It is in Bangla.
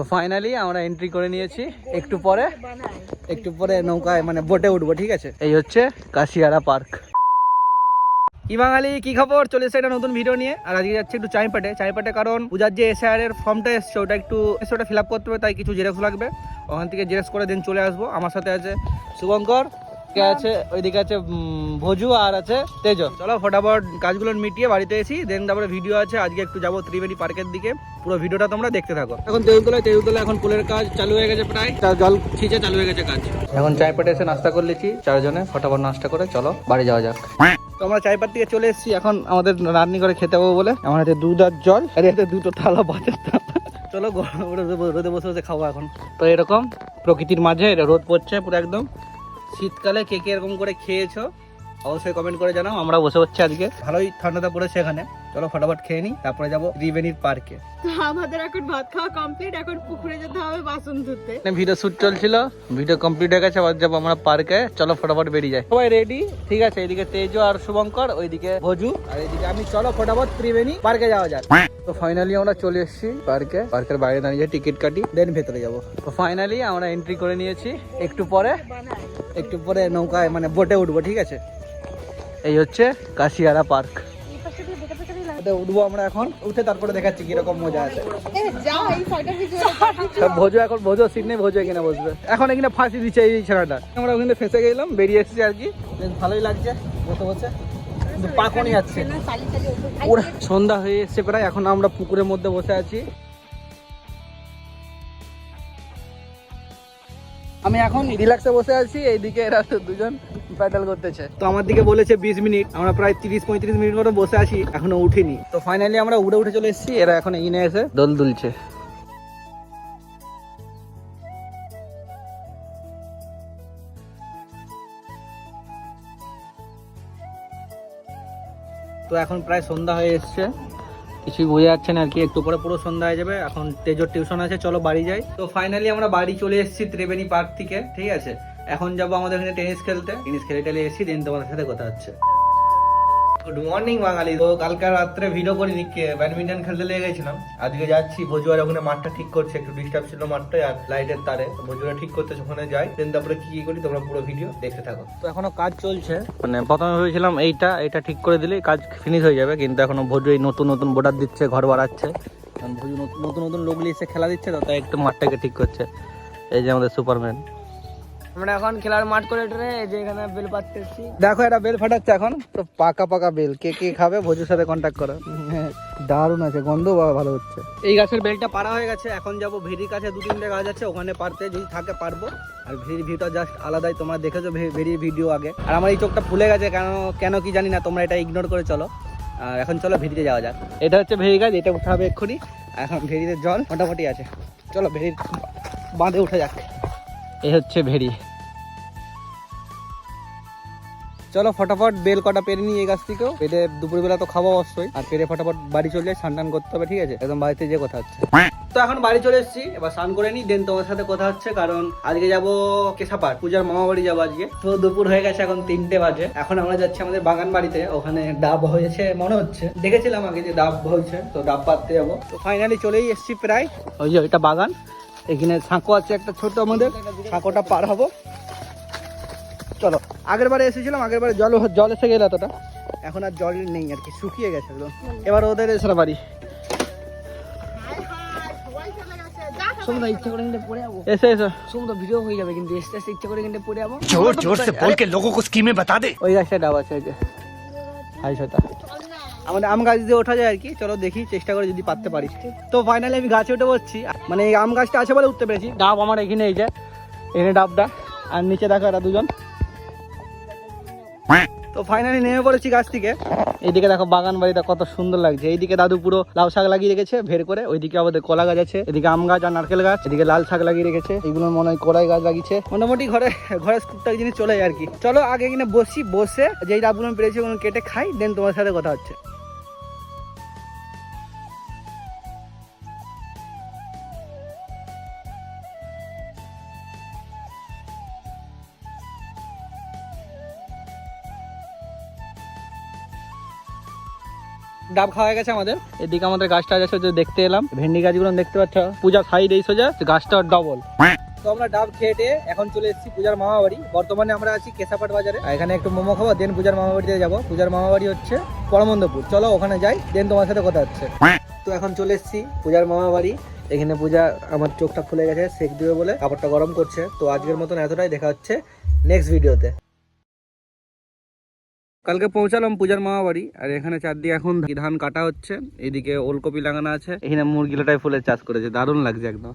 তো ফাইনালি আমরা এন্ট্রি করে নিয়েছি। একটু পরে একটু পরে নৌকায় মানে বোটে উঠবো, ঠিক আছে? এই হচ্ছে কাশিয়ারা পার্ক কি বাঙালি, কি খবর? চলে এসে একটা নতুন ভিডিও নিয়ে। আর আজকে যাচ্ছে একটু চাইপাটে। চাইপাটে কারণ পূজার যে এসআর এর ফর্মটা এসছে, ওটা একটু ওটা ফিল আপ করতে হবে, তাই কিছু জেরক্স লাগবে। ওখান থেকে জেরক্স করে দিন চলে আসব। আমার সাথে আছে শুভঙ্কর। আছে ওইদিকে আছে ভোজু আর আছে তেজ। চলো ফটাফট কাজগুলো মিটিয়ে বাড়িতে এসি দেন তারপরে ভিডিও আছে। আজকে একটু যাব ত্রিবেণী পার্কের দিকে। পুরো ভিডিওটা তোমরা দেখতে থাকো। এখন তেউতলায় তেউতলায় এখন পোলের কাজ চালু হয়ে গেছে প্রায়। জল ছিঁচে চালু হয়ে গেছে কাজ। এখন চায় চাইপাটে এসে নাস্তা করে লিছি চারজনে ফটাফট নাস্তা করে চলো বাড়ি যাওয়া যাক। তো আমরা চাইপাট থেকে চলে এসেছি। এখন আমাদের রান্নি করে খেতে হবে বলে। আমার হাতে দুধ আর জল আর এতে দুটো থালা বাজে চলো গরম রোদে বসে বসে খাব এখন। তো এরকম প্রকৃতির মাঝে রোদ পড়ছে পুরো একদম। শীতকালে কে কে এরকম করে খেয়েছো? অবশ্যই কমেন্ট করে জানাও, আমরা বসে হচ্ছে আজকে। ভালোই ঠান্ডাটা পড়েছে এখানে। চলো ফটাফট খেয়ে নিই তারপরে যাব ত্রিবেণীর পার্কে। আমাদের এখন ভাত খাওয়া কমপ্লিট এখন পুকুরে যেতে হবে বাসন ধুতে। ভিডিও শুট চলছিল ভিডিও কমপ্লিট হয়ে গেছে আবার যাব আমরা পার্কে। চলো ফটাফট বেরিয়ে যাই। সবাই রেডি ঠিক আছে এদিকে তেজ আর শুভঙ্কর ওইদিকে ভোজু আর এদিকে আমি। চলো ফটাফট ত্রিবেণী পার্কে যাওয়া যাক। তো ফাইনালি আমরা চলে এসেছি পার্কে। পার্কের বাইরে দাঁড়িয়ে টিকিট কাটি দেন ভেতরে যাব। তো ফাইনালি আমরা এন্ট্রি করে নিয়েছি একটু পরে একটু পরে নৌকায় মানে বোটে উঠবো ঠিক আছে? এই হচ্ছে কাশিয়ারা পার্ক। উঠবো আমরা এখন। উঠে তারপরে দেখাচ্ছি কীরকম মজা আছে। ভোজো এখন ভোজো সিট নেই ভোজো এখানে বসবে। এখন এখানে ফাঁসি দিচ্ছে এই ছেলেটা। আমরা ওখানে ফেসে গেলাম বেরিয়ে এসেছি আর কি। বেশ ভালোই লাগছে বসে বসে। পাকনি যাচ্ছে। ওরা সন্ধ্যা হয়ে এসছে প্রায় এখন আমরা পুকুরের মধ্যে বসে আছি। আমি এখন রিল্যাক্সে বসে আছি এইদিকে এরা তো দুজন প্যাডেল করতেছে। তো আমার দিকে বলেছে বিশ মিনিট আমরা প্রায় তিরিশ পঁয়ত্রিশ মিনিট মতো বসে আছি এখনও উঠিনি। তো ফাইনালি আমরা উড়ে উঠে চলে এসেছি এরা এখন এগিয়ে এসে দোল দুলছে। তো এখন প্রায় সন্ধ্যা হয়ে এসছে। কিছুই বোঝা যাচ্ছে না আর কি। একটু পরে পুরো সন্ধ্যা হয়ে যাবে। এখন তেজোর টিউশন আছে, চলো বাড়ি যাই। তো ফাইনালি আমরা বাড়ি চলে এসেছি ত্রিবেণী পার্ক থেকে, ঠিক আছে? এখন যাব আমাদের এখানে টেনিস খেলতে। টেনিস খেলে টেলে এসেছি দেন তোমাদের সাথে কথা হচ্ছে। Good morning Bangali. তো কালকে রাত্রে ভিডিও করে দিকে ব্যাডমিন্টন খেলতে লেগে গেছিলাম। আজকে যাচ্ছি ভজুয়ার ওখানে মাঠটা ঠিক করছে, একটু ডিস্টার্ব ছিল মাঠটা, আর লাইটের তারে। তো ঠিক করতেছে, ওখানে যাই। দেন তারপরে কি কি করি, তোমরা পুরো ভিডিও দেখতে থাকো। তো এখনও কাজ চলছে। মানে প্রথমে ভেবেছিলাম এইটা এটা ঠিক করে দিলেই কাজ ফিনিশ হয়ে যাবে, কিন্তু এখনও ভজু নতুন নতুন বোর্ডার দিচ্ছে, ঘর বাড়াচ্ছে। ভজু নতুন নতুন লোক লোকগুলি এসে খেলা দিচ্ছে, তো তাই একটু মাঠটাকে ঠিক করছে। এই যে আমাদের সুপারম্যান আমরা এখন খেলার মাঠ করে টরে এই যে এখানে বেল পাততেছি দেখো এটা বেল ফাটাচ্ছে এখন। তো পাকা পাকা বেল কে কে খাবে? ভোজুর সাথে কন্ট্যাক্ট করো। হ্যাঁ, দারুণ আছে গন্ধ বাবা ভালো হচ্ছে। এই গাছের বেলটা পারা হয়ে গেছে। এখন যাব ভেরির কাছে দু তিনটে গাছ আছে ওখানে পারতে যদি থাকে পারব। আর ভেরির ভিউটা জাস্ট আলাদাই তোমরা দেখেছ ভে- ভেরির ভিডিও আগে। আর আমার এই চোখটা ফুলে গেছে কেন কেন কি জানি না তোমরা এটা ইগনোর করে চলো। আর এখন চলো ভেরিতে যাওয়া যাক। এটা হচ্ছে ভেরি গাছ এটা উঠে হবে এক্ষুনি। এখন ভেরিতে জল মোটামুটি আছে। চলো ভেরির বাঁধে উঠে যাক। এই হচ্ছে ভেরি। চলো ফটাফট বেল কটা পেরে নিই এই গাছ থেকেও। পেরে দুপুরবেলা তো খাব অবশ্যই। আর পেরে ফটাফট বাড়ি চলে যাই, স্নান করতে হবে, ঠিক আছে? একদম বাড়িতে যে কথা হচ্ছে। তো এখন বাড়ি চলে এসেছি, এবার স্নান করে নিই দেন তোমার সাথে কথা হচ্ছে, কারণ আজকে যাব কেশাপাট পূজার মামা বাড়ি যাব আজকে। তো দুপুর হয়ে গেছে এখন তিনটে বাজে। এখন আমরা যাচ্ছি আমাদের বাগান বাড়িতে, ওখানে ডাব হয়েছে, মনে হচ্ছে। দেখেছিলাম আগে যে ডাব হয়েছে, তো ডাব পাততে যাব। তো ফাইনালি চলেই এসেছি প্রায়। ওই যে ওইটা বাগান, এখানে সাঁকো আছে একটা ছোট আমাদের, সাঁকোটা পার হব। চলো আগের বারে এসেছিলাম আগের বারে জল জল এসে গেল এতটা। এখন আর জল নেই আর কি শুকিয়ে গেছে একদম। এবার ওদের এসে বাড়ি। করে কিন্তু এসে হয়ে যাবে কিন্তু করে কিন্তু পড়ে যাব। দে। ওই ডাব আছে যে। আমাদের আম গাছ ওঠা যায় আর কি চলো দেখি চেষ্টা করে যদি পারতে তো ফাইনালি আমি গাছে উঠে বসছি। মানে এই আম গাছটা আছে বলে উঠতে পেরেছি। ডাব আমার এখানে এই যে এখানে ডাবটা আর নিচে দেখো এটা দুজন। তো ফাইনালি নেমে পড়েছি গাছ থেকে। এইদিকে দেখো বাগান বাড়িটা কত সুন্দর লাগছে। এইদিকে দাদু পুরো লাউ শাক লাগিয়ে রেখেছে ভের করে। ওইদিকে আমাদের কলা গাছ আছে, এদিকে আম গাছ আর নারকেল গাছ, এদিকে লাল শাক লাগিয়ে রেখেছে। এগুলো মনে হয় কড়াই গাছ লাগিয়েছে। মোটামুটি ঘরে ঘরে টুকটাক জিনিস চলে যায় আর কি। চলো আগে এখানে বসি, বসে যেই ডাবগুলো পেরেছি ওগুলো কেটে খাই দেন তোমার সাথে কথা হচ্ছে। ডাব খাওয়া গেছে আমাদের। এদিকে আমাদের গাছটা আছে যে দেখতে এলাম। ভেন্ডি গাছগুলো দেখতে পাচ্ছ, পূজা সাইড এই সোজা গাছটা ডবল তো আমরা ডাব খেয়ে এখন চলে এসেছি পূজার মামা বাড়ি বর্তমানে আমরা আছি কেসাপাট বাজারে। এখানে একটু মোমো খাব দেন পূজার মামা বাড়িতে যাব। পূজার মামা বাড়ি হচ্ছে পরমন্দপুর। চলো ওখানে যাই দেন তোমার সাথে কথা হচ্ছে। তো এখন চলে এসেছি পূজার মামা বাড়ি এখানে পূজা আমার চোখটা খুলে গেছে, সেক দিবে বলে। কাপড়টা গরম করছে। তো আজকের মতন এতটাই, দেখা হচ্ছে নেক্সট ভিডিওতে কালকে পৌঁছালাম পূজার মামা বাড়ি আর এখানে চারদিকে এখন ধান কাটা হচ্ছে, এদিকে ওলকপি লাগানো আছে। এখানে মুরগিলাটাই ফুলের চাষ করেছে, দারুণ লাগছে একদম।